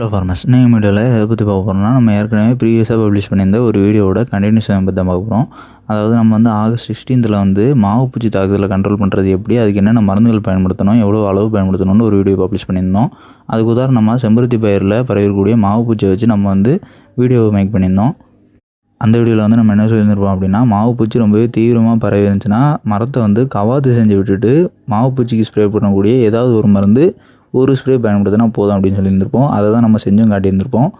Hello ஃபார்மஸ் நீங்கள் மீடியாவில் எதை பற்றி பார்க்க போகிறோம்னா நம்ம ஏற்கனவே ப்ரீவியஸாக பப்ளிஷ் பண்ணியிருந்த ஒரு வீடியோவோட கண்டினியூஷன் பற்றி தான் பார்க்க போகிறோம் அதாவது நம்ம வந்து ஆகஸ்ட் சிக்ஸ்டீன்த்தில் வந்து மாவு பூச்சி தாக்குதலை கண்ட்ரோல் பண்ணுறது எப்படி அதுக்கு என்னென்ன மருந்துகள் பயன்படுத்தணும் எவ்வளோ அளவு பயன்படுத்தணும்னு ஒரு வீடியோ பப்ளிஷ் பண்ணியிருந்தோம். அதுக்கு உதாரணமாக செம்பருத்தி பயிரில் பரவிருக்கக்கூடிய மாவு பூச்சியை வச்சு நம்ம வந்து வீடியோவை மேக் பண்ணியிருந்தோம். அந்த வீடியோவில் வந்து நம்ம என்ன சொல்லியிருந்திருப்போம் அப்படின்னா மாவு பூச்சி ரொம்பவே தீவிரமாக பரவி இருந்துச்சுன்னா மரத்தை வந்து கவாத்து செஞ்சு விட்டுட்டு மாவு பூச்சிக்கு ஸ்ப்ரே பண்ணக்கூடிய ஏதாவது ஒரு மருந்து ஒரு ஸ்ப்ரே பயன்படுத்தினா போதும் அப்படின்னு சொல்லியிருந்திருப்போம். அதை தான் நம்ம செஞ்சும் காட்டியிருந்திருப்போம்.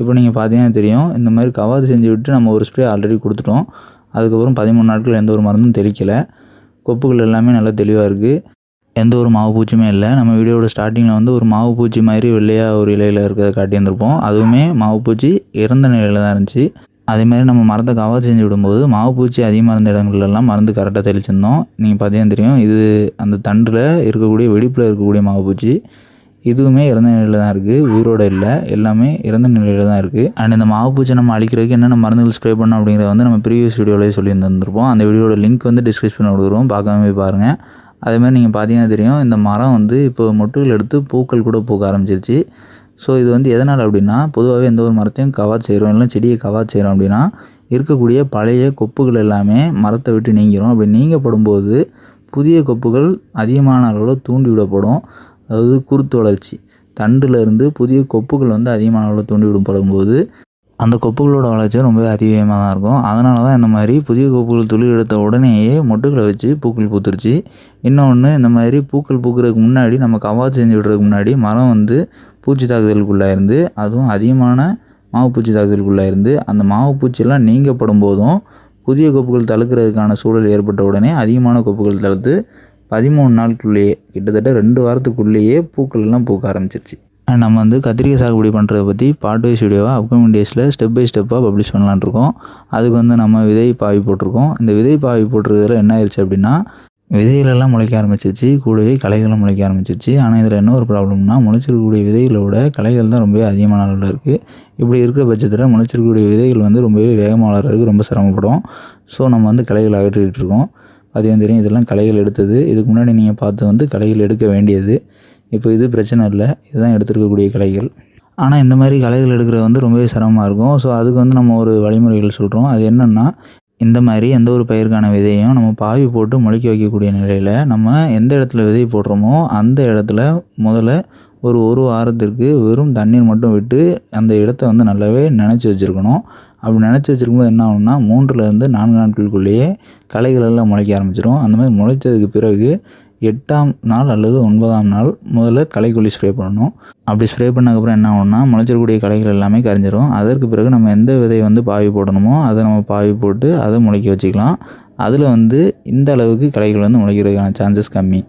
இப்போ நீங்கள் பார்த்தீங்கன்னா தெரியும் இந்த மாதிரி கவாது செஞ்சு விட்டு நம்ம ஒரு ஸ்ப்ரே ஆல்ரெடி கொடுத்துட்டோம். அதுக்கப்புறம் பதிமூணு நாட்கள் எந்த ஒரு மருந்தும் தெளிக்கலை. கொப்புகள் எல்லாமே நல்லா தெளிவாக இருக்குது எந்த ஒரு மாவு பூச்சியுமே இல்லை. நம்ம வீடியோட ஸ்டார்டிங்கில் வந்து ஒரு மாவு பூச்சி மாதிரி வெள்ளையாக ஒரு இலையில் இருக்கிறத காட்டியிருந்திருப்போம். அதுவுமே மாவு பூச்சி இறந்த நிலையில் தான் இருந்துச்சு. அதேமாதிரி நம்ம மரத்தை கவர் செஞ்சு விடும்போது மாவு பூச்சி அதிகமாக இருந்த இடங்கள்லாம் மருந்து கரெக்டாக தெளிச்சிருந்தோம். நீங்கள் பார்த்தீங்கன்னா தெரியும் இது அந்த தண்டில் இருக்கக்கூடிய வெடிப்பில் இருக்கக்கூடிய மாவு பூச்சி. இதுவுமே இறந்த நிலையில் தான் இருக்குது உயிரோடு இல்லை எல்லாமே இறந்த நிலையில் தான் இருக்குது அண்ட் இந்த மாவு பூச்சி நம்ம அழிக்கிறதுக்கு என்னென்ன மருந்துகள் ஸ்ப்ரே பண்ணோம் அப்படிங்கிறத வந்து நம்ம ப்ரீவியஸ் வீடியோலேயே சொல்லி தந்திருப்போம் அந்த வீடியோட லிங்க் வந்து டிஸ்கிரிப்ஷனில் கொடுக்குறோம் பார்க்காம போய் பாருங்கள் அதேமாதிரி நீங்கள் பார்த்தீங்கன்னா தெரியும் இந்த மரம் வந்து இப்போ மொட்டுகள் எடுத்து பூக்கள் கூட பூக்க ஆரம்பிச்சிருச்சு. ஸோ இது வந்து எதனால் அப்படின்னா பொதுவாகவே எந்த ஒரு மரத்தையும் கவாத் செய்கிறோம் இல்லை செடியை கவாத் செய்கிறோம் அப்படின்னா இருக்கக்கூடிய பழைய கொப்புகள் எல்லாமே மரத்தை விட்டு நீங்கிறோம் அப்படி நீங்கப்படும்போது புதிய கொப்புகள் அதிகமான அளவில் தூண்டி விடப்படும் அதாவது குருத்து வளர்ச்சி. தண்டுலேருந்து புதிய கொப்புகள் வந்து அதிகமான அளவில் தூண்டி விடப்படும்போது அந்த கொப்புகளோட வளர்ச்சி ரொம்பவே அதிகமாக தான் இருக்கும். அதனால தான் இந்த மாதிரி புதிய கொப்புகள் துளிர் எடுத்த உடனேயே மொட்டுக்களை வச்சு பூக்கள் பூத்துருச்சு. இன்னொன்று இந்த மாதிரி பூக்கள் பூக்கிறதுக்கு முன்னாடி நம்ம கவாச்சு செஞ்சு விடுறதுக்கு முன்னாடி மரம் வந்து பூச்சி தாக்குதலுக்குள்ளே இருந்து அதுவும் அதிகமான மாவு பூச்சி இருந்து அந்த மாவு பூச்சியெல்லாம் நீங்கப்படும் போதும் புதிய கொப்புகள் தழுக்கிறதுக்கான சூழல் ஏற்பட்ட உடனே அதிகமான கொப்புகள் தழுத்து பதிமூணு நாளுக்குள்ளேயே கிட்டத்தட்ட ரெண்டு வாரத்துக்குள்ளேயே பூக்கள் எல்லாம் பூக்க ஆரம்பிச்சிருச்சு. நம்ம வந்து கத்திரிக்காய் சாகுபடி பண்ணுறதை பற்றி பார்ட் வைஸ் வீடியோவாக அப்கமிங் டேஸில் ஸ்டெப் பை ஸ்டெப்பாக பப்ளிஷ் பண்ணலான் இருக்கோம். அதுக்கு வந்து நம்ம விதை பாவி போட்டிருக்கோம். இந்த விதை பாவி போட்டிருக்கிறதுல என்ன ஆயிடுச்சு அப்படின்னா விதைகளெல்லாம் முளைக்க ஆரம்பிச்சிருச்சு. கூடவே களைகளும் முளைக்க ஆரம்பிச்சிருச்சு. ஆனால் இதில் என்ன ஒரு ப்ராப்ளம்னா முளைச்சிருக்கக்கூடிய விதைகளோட களைகள் தான் ரொம்பவே அதிகமான அளவில் இருக்குது இப்படி இருக்கிற பட்சத்தில் முளைச்சிருக்கக்கூடிய விதைகள் வந்து ரொம்பவே வேகமாக வளர்கிறதுக்கு ரொம்ப சிரமப்படும். ஸோ நம்ம வந்து களைகள் அகற்றிக்கிட்டு இருக்கோம். அது தெரியும் இதெல்லாம் களைகள் எடுத்தது. இதுக்கு முன்னாடி நீங்கள் பார்த்து வந்து களைகள் எடுக்க வேண்டியது. இப்போ இது பிரச்சனை இல்லை. இதுதான் எடுத்துருக்கக்கூடிய களைகள். ஆனால் இந்த மாதிரி களைகள் எடுக்கிறது வந்து ரொம்பவே சிரமமாக இருக்கும். ஸோ அதுக்கு வந்து நம்ம ஒரு வழிமுறைகள் சொல்கிறோம் அது என்னென்னா இந்த மாதிரி எந்த ஒரு பயிருக்கான விதையும் நம்ம பாவி போட்டு முளைக்க வைக்கக்கூடிய நிலையில் நம்ம எந்த இடத்துல விதை போடுறோமோ அந்த இடத்துல முதல்ல ஒரு ஒரு வாரத்திற்கு வெறும் தண்ணீர் மட்டும் விட்டு அந்த இடத்த வந்து நல்லாவே நினச்சி வச்சுருக்கணும். அப்படி நினச்சி வச்சுருக்கும்போது என்ன ஆகும்னா மூன்றுலேருந்து நான்கு நாட்களுக்குள்ளேயே களைகள் எல்லாம் முளைக்க ஆரம்பிச்சிடும் அந்த மாதிரி முளைச்சதுக்கு பிறகு எட்டாம் நாள் அல்லது ஒன்பதாம் நாள் முதல்ல களைக்கொல்லி ஸ்ப்ரே பண்ணணும். அப்படி ஸ்ப்ரே பண்ணதுக்கப்புறம் என்ன ஆகும்னா முளைச்சிடக்கூடிய களைகள் எல்லாமே கரைஞ்சிரும். அதற்கு பிறகு நம்ம எந்த விதை வந்து பாவி போடணுமோ அதை நம்ம பாவி போட்டு அதை முளைக்க வச்சுக்கலாம். அதில் வந்து இந்த அளவுக்கு களைகள் வந்து முளைக்கிறதுக்கான சான்சஸ் கம்மி.